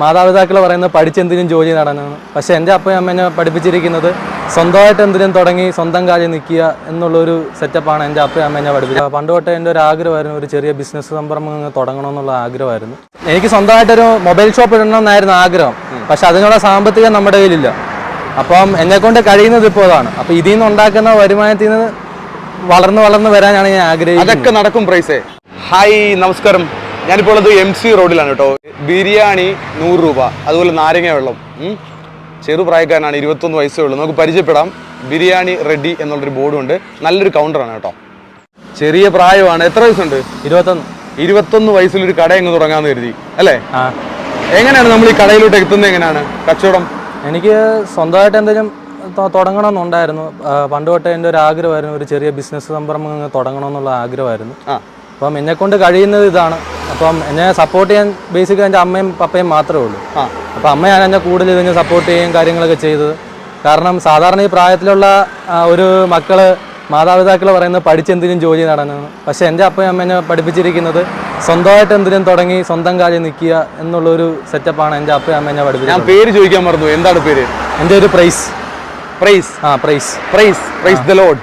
മാതാപിതാക്കൾ പറയുന്നത് പഠിച്ചെന്തിനും ജോലി നടണമെന്ന് പക്ഷെ എന്റെ അപ്പയും അമ്മേനെ പഠിപ്പിച്ചിരിക്കുന്നത് സ്വന്തമായിട്ട് എന്തിനും തുടങ്ങി സ്വന്തം കാര്യം നിൽക്കുക എന്നുള്ളൊരു സെറ്റപ്പാണ് എന്റെ അപ്പയും അമ്മേനെ പഠിപ്പിച്ചത്. പണ്ട് തൊട്ടേ എന്റെ ഒരു ആഗ്രഹമായിരുന്നു ഒരു ചെറിയ ബിസിനസ് സംരംഭം തുടങ്ങണം തുടങ്ങണമെന്നുള്ള ആഗ്രഹമായിരുന്നു. എനിക്ക് സ്വന്തമായിട്ടൊരു മൊബൈൽ ഷോപ്പ് ഇടണമെന്നായിരുന്നു ആഗ്രഹം. പക്ഷെ അതിനുള്ള സാമ്പത്തികം നമ്മുടെ കയ്യിലില്ല. അപ്പം എന്നെ കൊണ്ട് കഴിയുന്നത് ഇപ്പോൾ അതാണ്. അപ്പോൾ ഇതിൽ നിന്ന് ഉണ്ടാക്കുന്ന വരുമാനത്തിൽ നിന്ന് വളർന്ന് വളർന്ന് വരാനാണ് ഞാൻ ആഗ്രഹിക്കുന്നത്. അതൊക്കെ നടക്കും പ്രൈസേ. ഹായ് നമസ്കാരം. ഞാനിപ്പോൾ ഉള്ളത് എം സി റോഡിലാണ് കേട്ടോ. ബിരിയാണി നൂറ് രൂപ അതുപോലെ നാരങ്ങ വെള്ളം. ചെറുപ്രായക്കാരനാണ് ഇരുപത്തൊന്ന് വയസ്സേ ഉള്ളൂ. നമുക്ക് പരിചയപ്പെടാം. ബിരിയാണി റെഡി എന്നുള്ളൊരു ബോർഡും ഉണ്ട്. നല്ലൊരു കൗണ്ടറാണ് കേട്ടോ. ചെറിയ പ്രായമാണ്. എത്ര വയസ്സുണ്ട്? ഇരുപത്തൊന്ന്. ഇരുപത്തൊന്ന് വയസ്സിലൊരു കട എങ്ങ് തുടങ്ങാന്ന് കരുതി. അല്ലേ? എങ്ങനെയാണ് നമ്മൾ ഈ കടയിലോട്ട് എത്തുന്നത് എങ്ങനെയാണ്? കച്ചവടം? എനിക്ക് സ്വന്തമായിട്ട് എന്തെങ്കിലും തുടങ്ങണമെന്നുണ്ടായിരുന്നു. പണ്ട് തൊട്ടേ എന്റെ ഒരു ആഗ്രഹമായിരുന്നു. ഒരു ചെറിയ ബിസിനസ് സംരംഭം തുടങ്ങണമെന്നുള്ള ആഗ്രഹമായിരുന്നു. അപ്പം എന്നെ കൊണ്ട് കഴിയുന്നത് ഇതാണ്. അപ്പം എന്നെ സപ്പോർട്ട് ചെയ്യാൻ ബേസിക്കലി എന്റെ അമ്മയും പപ്പയും മാത്രമേ ഉള്ളൂ. ആ. അപ്പം അമ്മയാണ് എന്നെ കൂടുതൽ ഇതിന് സപ്പോർട്ട് ചെയ്യുകയും കാര്യങ്ങളൊക്കെ ചെയ്തത്. കാരണം സാധാരണ ഈ പ്രായത്തിലുള്ള ഒരു മക്കൾ മാതാപിതാക്കൾ പറയുന്നത് പഠിച്ചെന്തിനും ജോലി നടന്നു പക്ഷേ എന്റെ അപ്പയും അമ്മ എന്നെ പഠിപ്പിച്ചിരിക്കുന്നത് സ്വന്തമായിട്ട് എന്തിനും തുടങ്ങി സ്വന്തം കാര്യം നിൽക്കുക എന്നുള്ളൊരു സെറ്റപ്പാണ് എന്റെ അപ്പയും അമ്മ എന്നെ ഞാൻ പഠിപ്പിച്ചത് പേര് ചോദിക്കാൻ മറന്നു എന്താണ് പേര്? എന്റെ ഒരു പ്രൈസ്. പ്രൈസ്? ആ praise. Praise. Praise the Lord.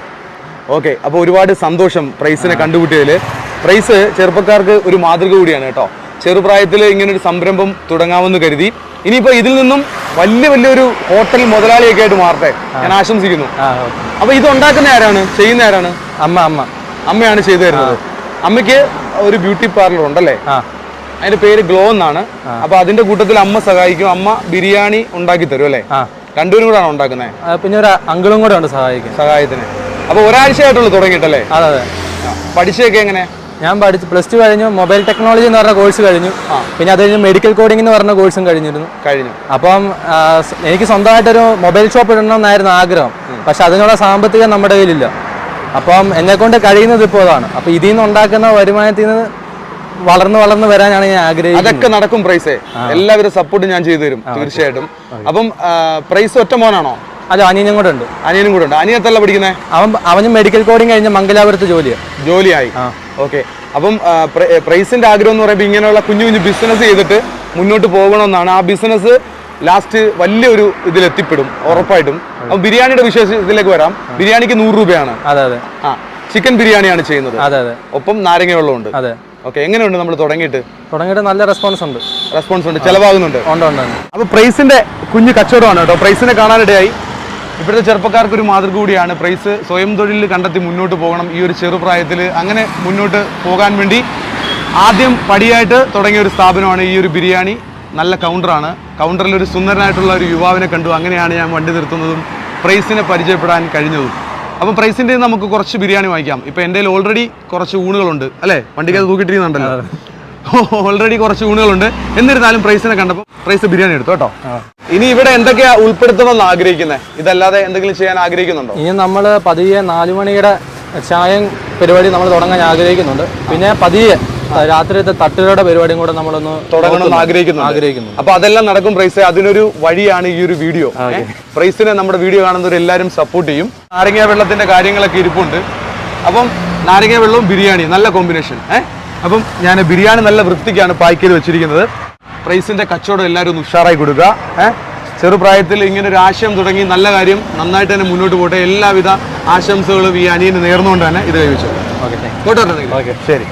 Okay. അപ്പോൾ ഒരുപാട് സന്തോഷം പ്രൈസിനെ കണ്ടുപിട്ടിയതിൽ പ്രൈസ് ചെറുപ്പക്കാർക്ക് ഒരു മാതൃക കൂടിയാണ് കേട്ടോ. ചെറുപ്രായത്തിൽ ഇങ്ങനെ ഒരു സംരംഭം തുടങ്ങാമെന്ന് കരുതി. ഇനിയിപ്പോൾ ഇതിൽ നിന്നും വലിയ വലിയൊരു ഹോട്ടൽ മുതലാളിയൊക്കെ ആയിട്ട് മാറട്ടെ. ഞാൻ ആശംസിക്കുന്നു. അപ്പൊ അപ്പോൾ ഇത് ഉണ്ടാക്കുന്ന ആരാണ്? ചെയ്യുന്ന ആരാണ്? അമ്മ അമ്മ. അമ്മയാണ് ചെയ്തു തരുന്നത്. അമ്മയ്ക്ക് ഒരു ബ്യൂട്ടി പാർലർ ഉണ്ടല്ലേ? അതിന്റെ പേര് ഗ്ലോ എന്നാണ്. അപ്പൊ അതിന്റെ കൂട്ടത്തിൽ അമ്മ സഹായിക്കും. അമ്മ ബിരിയാണി ഉണ്ടാക്കി തരും അല്ലേ? രണ്ടുപേരും കൂടെ ആണ് ഉണ്ടാക്കുന്നത് പിന്നെ ഒരു അങ്കിളും കൂടെ ഉണ്ട് സഹായിക്കും സഹായത്തിന്. അപ്പൊ ഒരാഴ്ചയായിട്ടുള്ളൂ തുടങ്ങിയിട്ടല്ലേ? അതെ അതെ. പഠിച്ചൊക്കെ എങ്ങനെ? ഞാൻ പഠിച്ചു പ്ലസ് ടു കഴിഞ്ഞു മൊബൈൽ ടെക്നോളജി എന്ന് പറഞ്ഞ കോഴ്സ് കഴിഞ്ഞു. പിന്നെ അത് കഴിഞ്ഞ് മെഡിക്കൽ കോഡിംഗ് എന്ന് പറഞ്ഞ കോഴ്സും കഴിഞ്ഞിരുന്നു. കഴിഞ്ഞു. അപ്പം എനിക്ക് സ്വന്തമായിട്ടൊരു മൊബൈൽ ഷോപ്പ് ഇടണം എന്നായിരുന്നു ആഗ്രഹം പക്ഷെ അതിനുള്ള സാമ്പത്തികം നമ്മുടെ കയ്യിലില്ല. അപ്പം എന്നെ കൊണ്ട് കഴിയുന്നത് ഇപ്പോൾ അതാണ്. അപ്പൊ ഇതിൽ നിന്ന് ഉണ്ടാക്കുന്ന വരുമാനത്തിൽ നിന്ന് വളർന്നു വളർന്നു വരാനാണ് ഞാൻ ആഗ്രഹിക്കുന്നത്. അതൊക്കെ നടക്കും പ്രൈസേ. എല്ലാവരും സപ്പോർട്ട് ഞാൻ ചെയ്തു തരും തീർച്ചയായിട്ടും. അപ്പം പ്രൈസ് ഒറ്റ മോനാണോ? അല്ല അനിയനും കൂടെ ഉണ്ട്. അനിയനും കൂടെ ഉണ്ട്. അനിയത്തല്ല പഠിക്കുന്നത് അവൻ അവനും മെഡിക്കൽ കോഡിംഗ് കഴിഞ്ഞ മംഗലാപുരത്ത് ജോലിയാണ് ജോലിയായി. ഓക്കെ. അപ്പം പ്രൈസിന്റെ പ്രൈസിന്റെ ആഗ്രഹം എന്ന് പറയുമ്പോൾ ഇങ്ങനെയുള്ള കുഞ്ഞു കുഞ്ഞു ബിസിനസ് ചെയ്തിട്ട് മുന്നോട്ട് പോകണമെന്നാണ്. ആ ബിസിനസ് ലാസ്റ്റ് വലിയൊരു ഇതിലെത്തിപ്പെടും ഉറപ്പായിട്ടും. അപ്പം ബിരിയാണിയുടെ വിശേഷത്തിലേക്ക് വരാം. ബിരിയാണിക്ക് നൂറ് രൂപയാണ്. അതെ അതെ. ആ ചിക്കൻ ബിരിയാണിയാണ് ചെയ്യുന്നത്. അതെ അതെ. ഒപ്പം നാരങ്ങ വെള്ളമുണ്ട് അതെ. ഓക്കെ എങ്ങനെയുണ്ട് നമ്മൾ തുടങ്ങിയിട്ട്? തുടങ്ങിയിട്ട് നല്ല റെസ്പോൺസ് ഉണ്ട്. റെസ്പോൺസ് ഉണ്ട് ചിലവാകുന്നുണ്ട്. ഉണ്ട് ഉണ്ട് ഉണ്ട്. അപ്പൊ പ്രൈസിന്റെ കുഞ്ഞു കച്ചവടമാണ് കേട്ടോ. പ്രൈസിനെ കാണാനിടയായി. ഇപ്പോഴത്തെ ചെറുപ്പക്കാർക്ക് ഒരു മാതൃക കൂടിയാണ്. പ്രൈസ് സ്വയം തൊഴിൽ കണ്ടെത്തി മുന്നോട്ട് പോകണം. ഈ ഒരു ചെറുപ്രായത്തിൽ അങ്ങനെ മുന്നോട്ട് പോകാൻ വേണ്ടി ആദ്യം പടിയായിട്ട് തുടങ്ങിയ ഒരു സ്ഥാപനമാണ് ഈ ഒരു ബിരിയാണി. നല്ല കൗണ്ടറാണ്. കൗണ്ടറിൽ ഒരു സുന്ദരനായിട്ടുള്ള ഒരു യുവാവിനെ കണ്ടു. അങ്ങനെയാണ് ഞാൻ വണ്ടി നിർത്തുന്നതും പ്രൈസിനെ പരിചയപ്പെടാൻ കഴിഞ്ഞതും. അപ്പം പ്രൈസിന്റെ നമുക്ക് കുറച്ച് ബിരിയാണി വാങ്ങിക്കാം. ഇപ്പം എന്റെ ഓൾറെഡി കുറച്ച് ഊണുകളുണ്ട്. അല്ലേ? വണ്ടിക്ക് അത് തൂക്കിട്ടിരിക്കുന്നുണ്ടല്ലോ ഓൾറെഡി കുറച്ച് ഊണുകളുണ്ട്. എന്നിരുന്നാലും പ്രൈസിനെ കണ്ടപ്പോൾ പ്രൈസ് ബിരിയാണി എടുത്തു കേട്ടോ. ഇനി ഇവിടെ എന്തൊക്കെയാ ഉൾപ്പെടുത്തണമെന്ന് ആഗ്രഹിക്കുന്നത് ഇതല്ലാതെ എന്തെങ്കിലും ചെയ്യാൻ ആഗ്രഹിക്കുന്നുണ്ടോ? ഇനി നമ്മൾ പതിയെ നാലു മണിയുടെ ചായം പരിപാടി നമ്മൾ തുടങ്ങാൻ ആഗ്രഹിക്കുന്നുണ്ട്. പിന്നെ പതിയെ രാത്രിയത്തെ തട്ടുകളുടെ പരിപാടിയും കൂടെ നമ്മളൊന്ന് തുടങ്ങണമെന്ന് ആഗ്രഹിക്കുന്നു ആഗ്രഹിക്കുന്നു അപ്പൊ അതെല്ലാം നടക്കും പ്രൈസ്. അതിനൊരു വഴിയാണ് ഈ ഒരു വീഡിയോ. പ്രൈസിനെ നമ്മുടെ വീഡിയോ കാണുന്നവർ എല്ലാവരും സപ്പോർട്ട് ചെയ്യും. നാരങ്ങ വെള്ളത്തിന്റെ കാര്യങ്ങളൊക്കെ ഇരിപ്പുണ്ട്. അപ്പം നാരങ്ങ വെള്ളവും ബിരിയാണി നല്ല കോമ്പിനേഷൻ ഏഹ് അപ്പം ഞാൻ ബിരിയാണി നല്ല വൃത്തിക്കാണ് പാക്ക് ചെയ്ത് വെച്ചിരിക്കുന്നത്. പ്രൈസിന്റെ കച്ചവടം എല്ലാവരും ഒന്ന് ഉഷാറായി കൊടുക്കുക. ഏഹ് ചെറുപ്രായത്തിൽ ഇങ്ങനെ ഒരു ആശയം തുടങ്ങി നല്ല കാര്യം നന്നായിട്ട് തന്നെ മുന്നോട്ട് പോട്ടെ. എല്ലാവിധ ആശംസകളും ഈ അനിയന് നേർന്നുകൊണ്ട് തന്നെ ഇത് കൈവച്ചു ഓക്കെ ശരി.